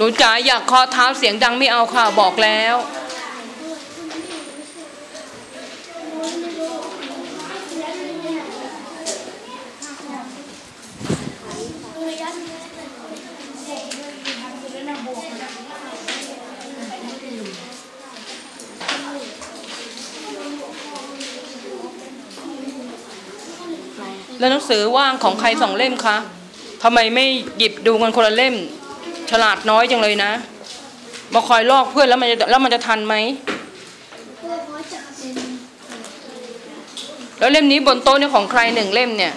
หนูจ๋าอยากคอเท้าเสียงดังไม่เอาค่ะบอกแล้วแล้วหนังสือว่างของใครสองเล่มคะทำไมไม่หยิบดูกันคนละเล่ม ฉลาดน้อยจังเลยนะ มาคอยลอกเพื่อนแล้วมันจะแล้วมันจะทันไหม แล้วเล่มนี้บนโต๊ะเนี่ยของใครหนึ่งเล่มเนี่ย